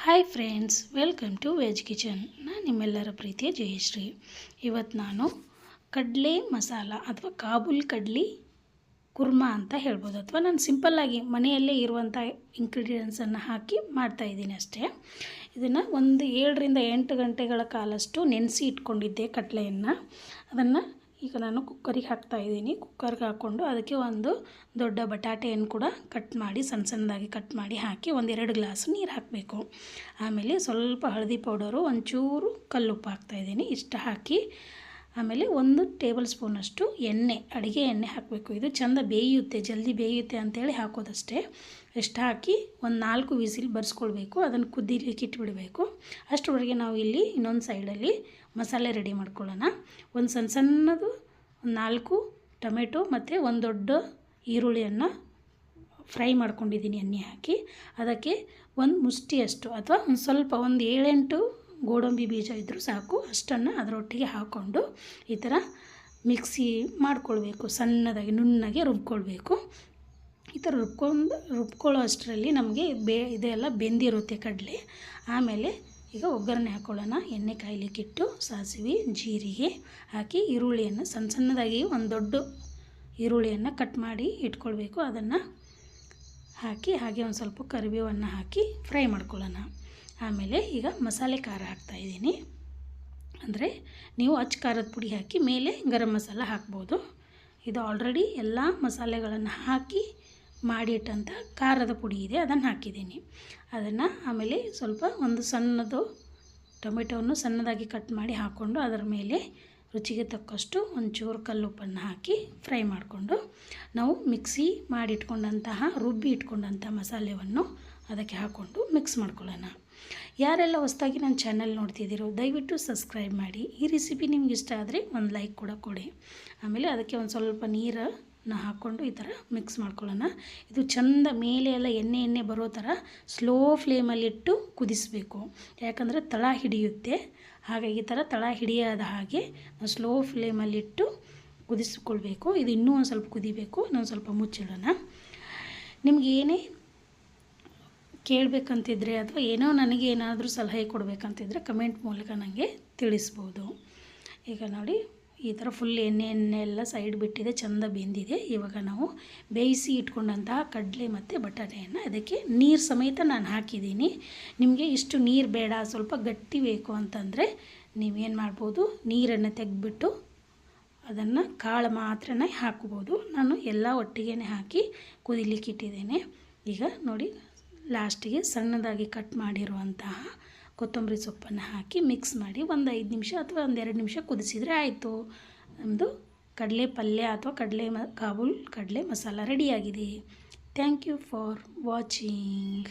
Hi friends welcome to veg kitchen ನಾನು ನಿಮ್ಮೆಲ್ಲರ ಪ್ರೀತಿಯ ಜಯಶ್ರೀ. ಇವತ್ತು ನಾನು ಕಡಲೆ ಮಸಾಲ ಅಥವಾ ಕಾಬೂಲ್ ಕಡ್ಲಿ ಕುರ್ಮಾ ಅಂತ ಹೇಳ್ಬೋದು. ಅಥವಾ ನಾನು ಸಿಂಪಲ್ಲಾಗಿ ಮನೆಯಲ್ಲೇ ಇರುವಂಥ ಇಂಗ್ರೀಡಿಯೆಂಟ್ಸನ್ನು ಹಾಕಿ ಮಾಡ್ತಾಯಿದ್ದೀನಿ ಅಷ್ಟೇ. ಇದನ್ನು ಒಂದು ಏಳರಿಂದ ಎಂಟು ಗಂಟೆಗಳ ಕಾಲಷ್ಟು ನೆನೆಸಿ ಇಟ್ಕೊಂಡಿದ್ದೆ ಕಡಲೆಯನ್ನು. ಅದನ್ನು ಈಗ ನಾನು ಕುಕ್ಕರಿಗೆ ಹಾಕ್ತಾಯಿದ್ದೀನಿ ಕುಕ್ಕರ್ಗೆ ಹಾಕ್ಕೊಂಡು ಅದಕ್ಕೆ ಒಂದು ದೊಡ್ಡ ಬಟಾಟೆಯನ್ನು ಕೂಡ ಕಟ್ ಮಾಡಿ ಸಣ್ಣ ಸಣ್ಣದಾಗಿ ಕಟ್ ಮಾಡಿ ಹಾಕಿ ಒಂದೆರಡು ಗ್ಲಾಸ್ ನೀರು ಹಾಕಬೇಕು. ಆಮೇಲೆ ಸ್ವಲ್ಪ ಹಳದಿ ಪೌಡರು ಒಂಚೂರು ಕಲ್ಲುಪ್ಪು ಹಾಕ್ತಾಯಿದ್ದೀನಿ ಇಷ್ಟು ಹಾಕಿ ಆಮೇಲೆ ಒಂದು ಟೇಬಲ್ ಸ್ಪೂನಷ್ಟು ಎಣ್ಣೆ, ಅಡುಗೆ ಎಣ್ಣೆ ಹಾಕಬೇಕು. ಇದು ಚೆಂದ ಬೇಯುತ್ತೆ, ಜಲ್ದಿ ಬೇಯುತ್ತೆ ಅಂತೇಳಿ ಹಾಕೋದಷ್ಟೇ. ಎಷ್ಟು ಹಾಕಿ ಒಂದು ನಾಲ್ಕು ವಿಸಿಲ್ ಬರ್ಸ್ಕೊಳ್ಬೇಕು, ಅದನ್ನು ಕುದಿಲಿಕ್ಕೆ ಇಟ್ಬಿಡಬೇಕು. ಅಷ್ಟರವರೆಗೆ ನಾವು ಇಲ್ಲಿ ಇನ್ನೊಂದು ಸೈಡಲ್ಲಿ ಮಸಾಲೆ ರೆಡಿ ಮಾಡ್ಕೊಳ್ಳೋಣ. ಒಂದು ಸಣ್ಣ ಸಣ್ಣದು ನಾಲ್ಕು ಟೊಮೆಟೊ ಮತ್ತು ಒಂದು ದೊಡ್ಡ ಈರುಳ್ಳಿಯನ್ನು ಫ್ರೈ ಮಾಡ್ಕೊಂಡಿದ್ದೀನಿ ಎಣ್ಣೆ ಹಾಕಿ. ಅದಕ್ಕೆ ಒಂದು ಮುಷ್ಟಿಯಷ್ಟು ಅಥವಾ ಒಂದು ಸ್ವಲ್ಪ ಒಂದು ಏಳೆಂಟು ಗೋಡಂಬಿ ಬೀಜ ಇದ್ದರೂ ಸಾಕು. ಅಷ್ಟನ್ನು ಅದರೊಟ್ಟಿಗೆ ಹಾಕ್ಕೊಂಡು ಈ ಥರ ಮಿಕ್ಸಿ ಮಾಡ್ಕೊಳ್ಬೇಕು. ಸಣ್ಣದಾಗಿ, ನುಣ್ಣಗೆ ರುಬ್ಕೊಳ್ಬೇಕು. ಈ ಥರ ರುಬ್ಕೊಂಡು, ರುಬ್ಕೊಳ್ಳೋ ಅಷ್ಟರಲ್ಲಿ ನಮಗೆ ಬೇ, ಇದೆಲ್ಲ ಬೆಂದಿರುತ್ತೆ ಕಡಲೆ. ಆಮೇಲೆ ಈಗ ಒಗ್ಗರಣೆ ಹಾಕ್ಕೊಳ್ಳೋಣ ಎಣ್ಣೆ ಕಾಯ್ಲಿಕ್ಕಿಟ್ಟು ಸಾಸಿವೆ, ಜೀರಿಗೆ ಹಾಕಿ ಈರುಳ್ಳಿಯನ್ನು ಸಣ್ಣ ಸಣ್ಣದಾಗಿ ಒಂದು ದೊಡ್ಡ ಈರುಳ್ಳಿಯನ್ನು ಕಟ್ ಮಾಡಿ ಇಟ್ಕೊಳ್ಬೇಕು. ಅದನ್ನು ಹಾಕಿ ಹಾಗೆ ಒಂದು ಸ್ವಲ್ಪ ಕರಿಬೇವನ್ನು ಹಾಕಿ ಫ್ರೈ ಮಾಡ್ಕೊಳ್ಳೋಣ. ಆಮೇಲೆ ಈಗ ಮಸಾಲೆ ಖಾರ ಹಾಕ್ತಾಯಿದ್ದೀನಿ ಅಂದರೆ ನೀವು ಅಚ್ಚ ಖಾರದ ಪುಡಿ ಹಾಕಿ ಮೇಲೆ ಗರಂ ಮಸಾಲ ಹಾಕ್ಬೋದು. ಇದು ಆಲ್ರೆಡಿ ಎಲ್ಲ ಮಸಾಲೆಗಳನ್ನು ಹಾಕಿ ಮಾಡಿಟ್ಟಂಥ ಖಾರದ ಪುಡಿ ಇದೆ, ಅದನ್ನು ಹಾಕಿದ್ದೀನಿ. ಅದನ್ನು ಆಮೇಲೆ ಸ್ವಲ್ಪ ಒಂದು ಸಣ್ಣದು ಟೊಮೆಟೊವನ್ನು ಸಣ್ಣದಾಗಿ ಕಟ್ ಮಾಡಿ ಹಾಕ್ಕೊಂಡು ಅದರ ಮೇಲೆ ರುಚಿಗೆ ತಕ್ಕಷ್ಟು ಒಂಚೂರು ಕಲ್ಲುಪ್ಪನ್ನು ಹಾಕಿ ಫ್ರೈ ಮಾಡಿಕೊಂಡು ನಾವು ಮಿಕ್ಸಿ ಮಾಡಿಟ್ಕೊಂಡಂತಹ, ರುಬ್ಬಿ ಇಟ್ಕೊಂಡಂಥ ಮಸಾಲೆಯನ್ನು ಅದಕ್ಕೆ ಹಾಕ್ಕೊಂಡು ಮಿಕ್ಸ್ ಮಾಡ್ಕೊಳ್ಳೋಣ. ಯಾರೆಲ್ಲ ಹೊಸದಾಗಿ ನನ್ನ ಚಾನಲ್ ನೋಡ್ತಿದ್ದೀರೋ, ದಯವಿಟ್ಟು ಸಬ್ಸ್ಕ್ರೈಬ್ ಮಾಡಿ. ಈ ರೆಸಿಪಿ ನಿಮ್ಗೆ ಇಷ್ಟ ಆದರೆ ಒಂದು ಲೈಕ್ ಕೂಡ ಕೊಡಿ. ಆಮೇಲೆ ಅದಕ್ಕೆ ಒಂದು ಸ್ವಲ್ಪ ನೀರನ್ನು ಹಾಕ್ಕೊಂಡು ಈ ಥರ ಮಿಕ್ಸ್ ಮಾಡ್ಕೊಳ್ಳೋಣ. ಇದು ಚೆಂದ ಮೇಲೆ ಎಲ್ಲ ಎಣ್ಣೆ ಎಣ್ಣೆ ಬರೋ ಥರ ಸ್ಲೋ ಫ್ಲೇಮಲ್ಲಿಟ್ಟು ಕುದಿಸಬೇಕು. ಯಾಕಂದರೆ ತಳ ಹಿಡಿಯುತ್ತೆ. ಹಾಗಾಗಿ ಈ ಥರ ತಳ ಹಿಡಿಯಾದ ಹಾಗೆ ಸ್ಲೋ ಫ್ಲೇಮಲ್ಲಿಟ್ಟು ಕುದಿಸಿಕೊಳ್ಬೇಕು. ಇದು ಇನ್ನೂ ಒಂದು ಸ್ವಲ್ಪ ಕುದಿಬೇಕು, ಇನ್ನೊಂದು ಸ್ವಲ್ಪ ಮುಚ್ಚಿಡೋಣ. ನಿಮ್ಗೆ ಏನೇ ಕೇಳಬೇಕಂತಿದ್ರೆ ಅಥವಾ ಏನೋ ನನಗೆ ಏನಾದರೂ ಸಲಹೆ ಕೊಡಬೇಕಂತಿದ್ರೆ ಕಮೆಂಟ್ ಮೂಲಕ ನನಗೆ ತಿಳಿಸ್ಬೋದು. ಈಗ ನೋಡಿ, ಈ ಥರ ಫುಲ್ ಎಣ್ಣೆ ಎಣ್ಣೆ ಎಲ್ಲ ಸೈಡ್ ಬಿಟ್ಟಿದೆ, ಚೆಂದ ಬೆಂದಿದೆ. ಇವಾಗ ನಾವು ಬೇಯಿಸಿ ಇಟ್ಕೊಂಡಂತಹ ಕಡಲೆ ಮತ್ತು ಬಟಾಟೆಯನ್ನು ಅದಕ್ಕೆ ನೀರು ಸಮೇತ ನಾನು ಹಾಕಿದ್ದೀನಿ. ನಿಮಗೆ ಇಷ್ಟು ನೀರು ಬೇಡ, ಸ್ವಲ್ಪ ಗಟ್ಟಿ ಬೇಕು ಅಂತಂದರೆ ನೀವೇನು ಮಾಡ್ಬೋದು, ನೀರನ್ನು ತೆಗೆದ್ಬಿಟ್ಟು ಅದನ್ನು ಕಾಳು ಮಾತ್ರ ಹಾಕ್ಬೋದು. ನಾನು ಎಲ್ಲ ಒಟ್ಟಿಗೆ ಹಾಕಿ ಕುದಿಲಿಕ್ಕೆ ಇಟ್ಟಿದ್ದೇನೆ. ಈಗ ನೋಡಿ ಲಾಸ್ಟಿಗೆ ಸಣ್ಣದಾಗಿ ಕಟ್ ಮಾಡಿರುವಂತಹ ಕೊತ್ತಂಬರಿ ಸೊಪ್ಪನ್ನು ಹಾಕಿ ಮಿಕ್ಸ್ ಮಾಡಿ ಒಂದು ಐದು ನಿಮಿಷ ಅಥವಾ ಒಂದು ಎರಡು ನಿಮಿಷ ಕುದಿಸಿದರೆ ಆಯಿತು. ನಮ್ಮದು ಕಡಲೆ ಪಲ್ಯ ಅಥವಾ ಕಡಲೆ ಮ ಕಾಬೂಲ್ ಕಡಲೆ ಮಸಾಲ ರೆಡಿಯಾಗಿದೆ. Thank you for watching